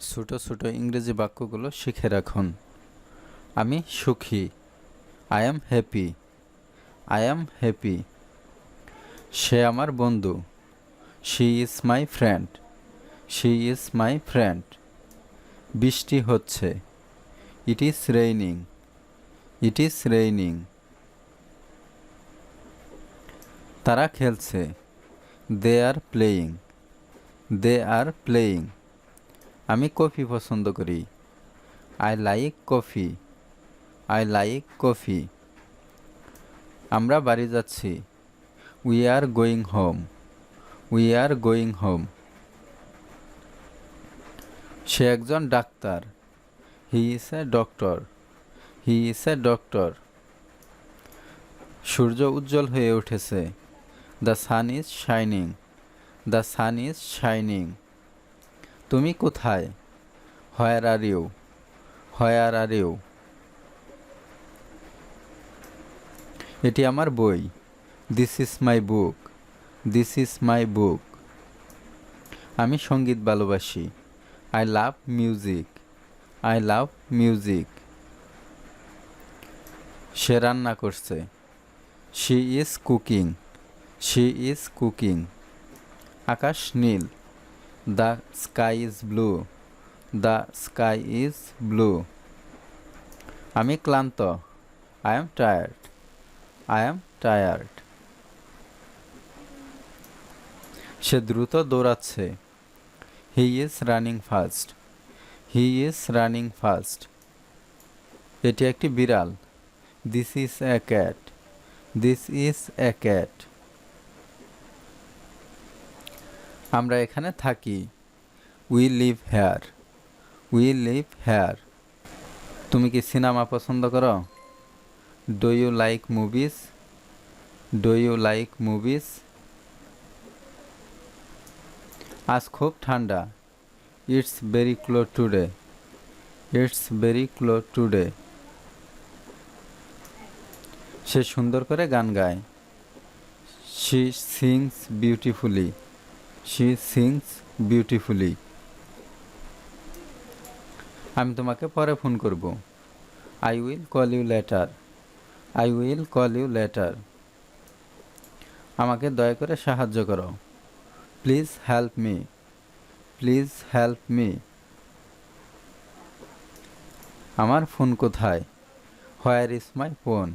ছোট ছোট ইংরেজি বাক্যগুলো শিখে রাখুন। আমি সুখী। I am happy I am happy সে আমার বন্ধু। She is my friend she is my friend বৃষ্টি হচ্ছে। It is raining it is raining তারা খেলছে। They are playing they are playing আমি কফি পছন্দ করি। I like coffee I like coffee আমরা বাড়ি যাচ্ছি। We are going home we are going home সে একজন doctor. He is a doctor he is a doctor সূর্য উজ্জ্বল হয়ে উঠেছে। The sun is shining the sun is shining তুমি কোথায়? Where are where are এটি আমার বই। This is my book this is my book আমি সংগীত ভালোবাসি। I love music I love music সে রান্না করছে। She is cooking she is cooking আকাশ নীল। The sky is blue the sky is blue আমি ক্লান্ত। I am tired I am tired সে দ্রুত দৌড়াচ্ছে। He is running fast he is running fast এটি একটি বিড়াল। This is a cat this is a cat আমরা এখানে থাকি। We live here we live here তুমি কি সিনেমা পছন্দ করো? Do you like movies do you like movies আজ খুব ঠান্ডা। It's very cold today it's very cold today সে সুন্দর করে গান গায়। She sings beautifully she sings beautifully আমি তোমাকে পরে ফোন করব। I will call you later I will call you later আমাকে দয়া করে সাহায্য করো। Please help me please help me আমার ফোন কোথায়? Where is my phone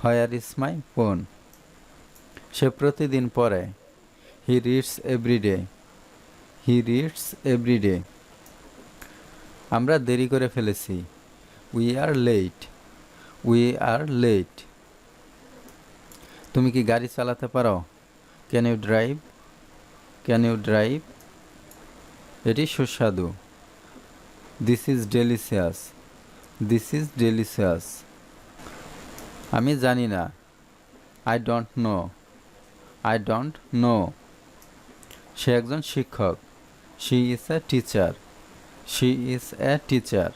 where is my phone সে প্রতিদিন পড়ে। He reads every day he reads every day আমরা দেরি করে ফেলেছি। We are late we are late তুমি কি গাড়ি চালাতে পারো? Can you drive can you drive এটি সুস্বাদু। This is delicious this is delicious আমি জানি না। I don't know I don't know সে একজন শিক্ষক। She is a teacher she is a teacher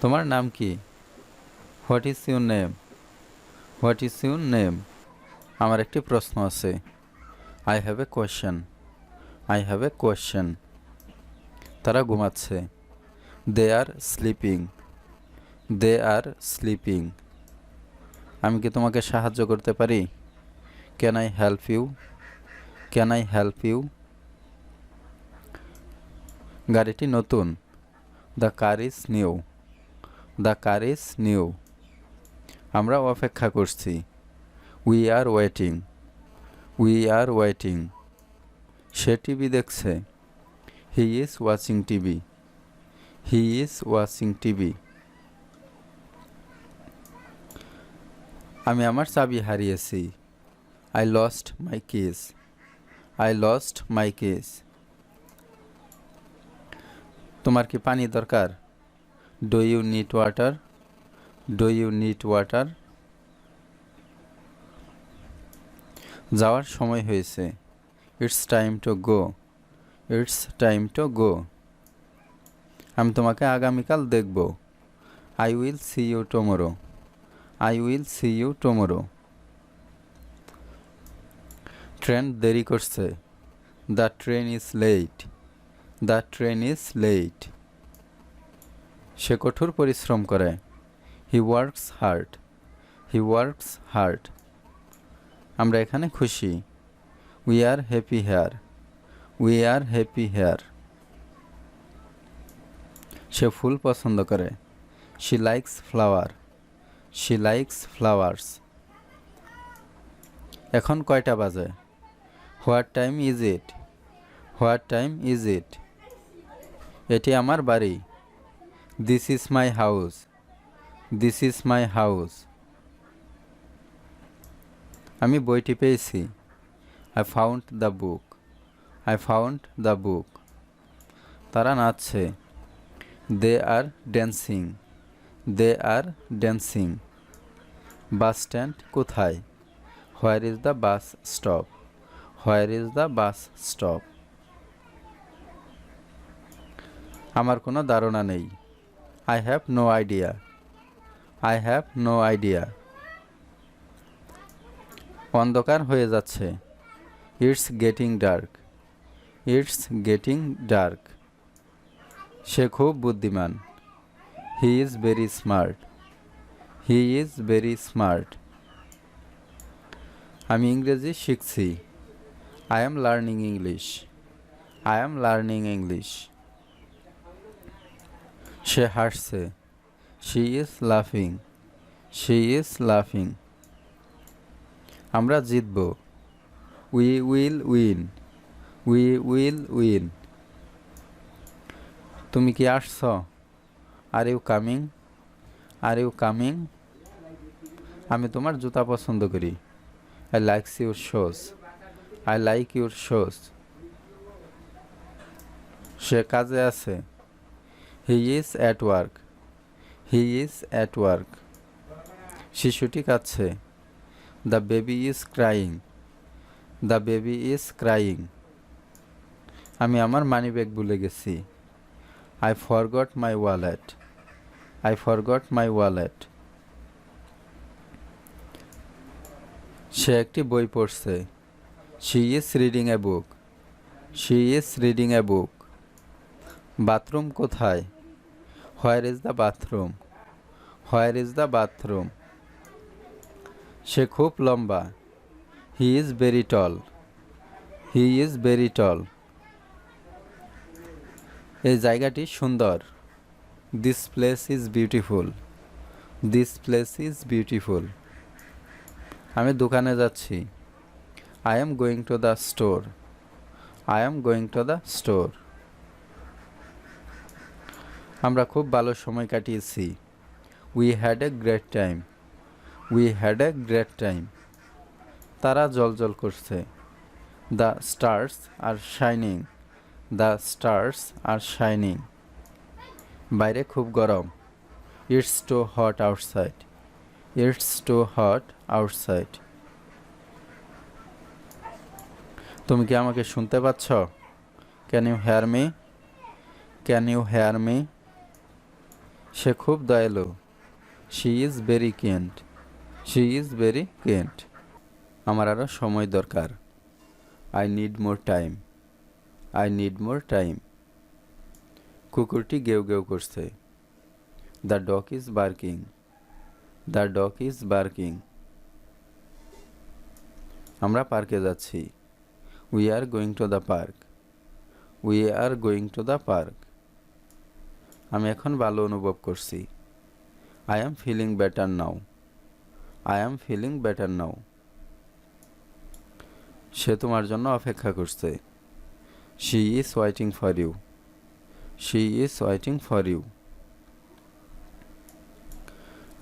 তোমার নাম কি? What is your name what is your name আমার একটি প্রশ্ন আছে। I have a question I have a question তারা ঘুমাচ্ছে। They are sleeping they are sleeping আমি কি তোমাকে সাহায্য করতে পারি? Can I help you can I help you গাড়িটি নতুন। The car is new the car is new আমরা অপেক্ষা করছি। We are waiting we are waiting say TV দেখছে। He is watching TV. He is watching TV. আমি আমার চাবি হারিয়েছি। I lost my case I lost my case তোমার কি পানি দরকার? Do you need water do you need water যাওয়ার সময় হয়েছে। It's time to go it's time to go আমি তোমাকে আগামীকাল দেখব। I will see you tomorrow I will see you tomorrow train দেরি করছে। The train is late the train is late সে কঠোর পরিশ্রম করে। He works hard he works hard আমরা এখানে খুশি। We are happy here we are happy here সে ফুল পছন্দ করে। She likes flower she likes flowers এখন কয়টা বাজে? What time is it? What time is it? এটি আমার বাড়ি। This is my house. This is my house. আমি বইটি পেয়েছি। I found the book. I found the book. তারা নাচছে। They are dancing. They are dancing. Bus stand কোথায়? Where is the bus stop? Where is the bus stop. আমার কোনো ধারণা নেই। I have no idea I have no idea অন্ধকার হয়ে যাচ্ছে। It's getting dark it's getting dark সে খুব বুদ্ধিমান। হি is very smart he is very smart আমি ইংরেজি শিখছি। I am learning English I am learning English সে হাসছে। শি ইজ লাফিং শি ইজ লাফিং আমরা জিতব। We will win we will win তুমি কি আসছ? Are you coming are you coming আমি তোমার জুতা পছন্দ করি। I likes your shoes I like your shoes সে কাজে আছে। He is at work he is at work শিশুটি কাঁদছে। The baby is crying the baby is crying আমি আমার মানি ব্যাগ ভুলে গেছি। I forgot my wallet I forgot my wallet সে একটি বই পড়ছে। She is reading a book she is reading a book bathroom কোথায়? Where is the bathroom where is the bathroom সে খুব লম্বা। He is very tall he is very tall এই জায়গাটি সুন্দর। This place is beautiful this place is beautiful আমি দোকানে যাচ্ছি। I am going to the store I am going to the store আমরা খুব ভালো সময় কাটিয়েছি। We had a great time we had a great time তারা জল করছে। The stars are shining the stars are shining বাইরে খুব গরম। It's too hot outside it's too hot outside তুমি কি আমাকে শুনতে পাচ্ছ? Can you hear me can you hear me সে খুব দয়ালু। She is very kind she is very kind আমার আরও সময় দরকার। I need more time I need more time কুকুরটি গেউ গেউ করছে। The dog is barking the dog is barking আমরা পার্কে যাচ্ছি। We are going to the park we are going to the park আমি এখন ভালো অনুভব করছি। I am feeling better now I am feeling better now সে তোমার জন্য অপেক্ষা করছে। She is waiting for you she is waiting for you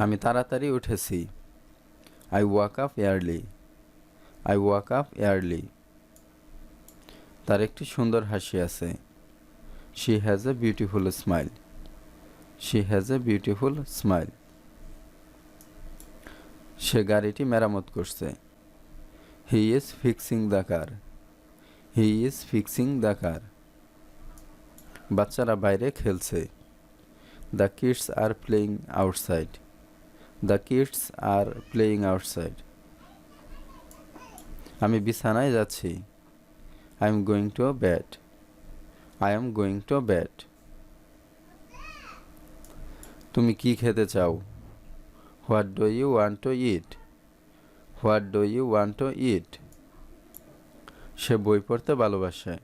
আমি তাড়াতাড়ি উঠেছি। I woke up early I woke up early তার একটি সুন্দর হাসি আছে। She has a beautiful smile she has a beautiful smile সে গাড়িটি মেরামত করছে। He is fixing the car he is fixing the car বাচ্চারা বাইরে খেলছে। The kids are playing outside the kids are playing outside আমি বিছানায় যাচ্ছি। I am going to bed I am going to bed তুমি কি খেতে চাও? What do you want to eat what do you want to eat সে বই পড়তে ভালোবাসে।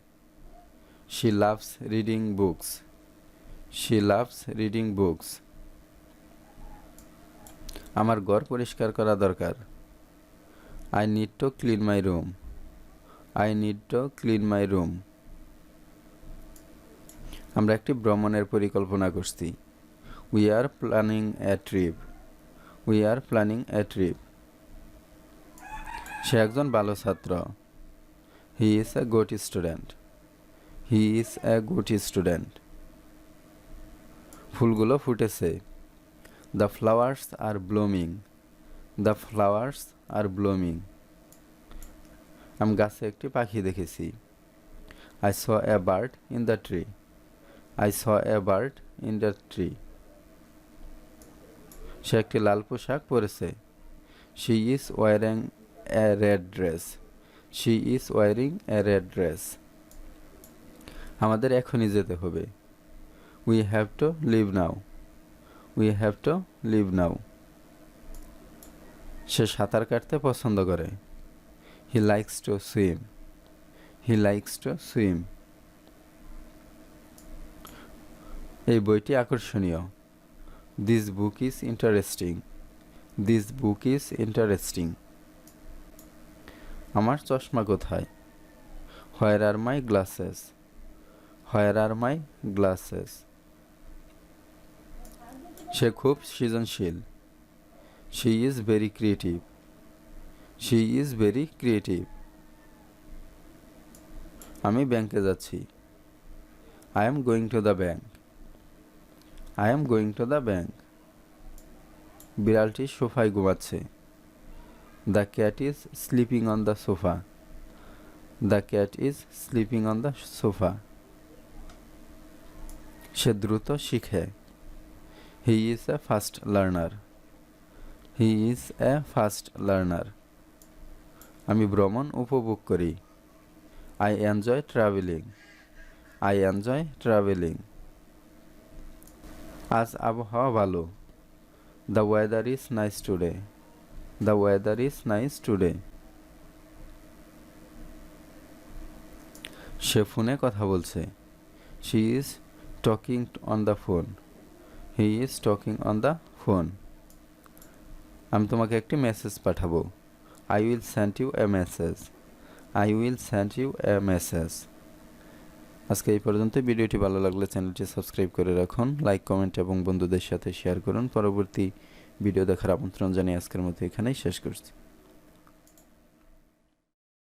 She loves reading books she loves reading books আমার ঘর পরিষ্কার করা দরকার। I need to clean my room I need to clean my room আমরা একটি ভ্রমণের পরিকল্পনা করছি। We are planning a trip we are planning a trip সে একজন ভালো ছাত্র। He is a good student he is a good student ফুলগুলো ফুটেছে। The flowers are blooming the flowers are blooming আমি গাছে একটি পাখি দেখেছি। I saw a bird in the tree I saw a bird in the tree সে একটি লাল পোশাক পরেছে। She is wearing a red dress she is wearing a red dress আমাদের এখনই যেতে হবে। We have to leave now we have to leave now সে সাঁতার কাটতে পছন্দ করে। He likes to swim he likes to swim এই বইটি আকর্ষণীয়। This book is interesting this book is interesting আমার চশমা কোথায়? Where are my glasses where are my glasses সে খুব সৃজনশীল। She is very creative she is very creative আমি ব্যাংকে যাচ্ছি। I am going to the bank I am going to the bank বিড়ালটি সোফায় ঘুমাচ্ছে। The cat is sleeping on the sofa the cat is sleeping on the sofa সে দ্রুত শিখে। He is a fast learner he is a fast learner আমি ভ্রমণ উপভোগ করি। I enjoy travelling I enjoy travelling আজ আবহাওয়া ভালো। The weather is nice today the weather is nice today সে ফোনে কথা বলছে। She is talking on the phone he is talking on the phone আমি তোমাকে একটি মেসেজ পাঠাবো। I will send you a message I will send you a message আজকে এই পর্যন্ত ভিডিওটি ভালো লাগলে চ্যানেলটি সাবস্ক্রাইব করে রাখুন, লাইক, কমেন্ট এবং বন্ধুদের সাথে শেয়ার করুন। পরবর্তী ভিডিও দেখার আমন্ত্রণ জানিয়ে আজকের মতো এখানেই শেষ করছি।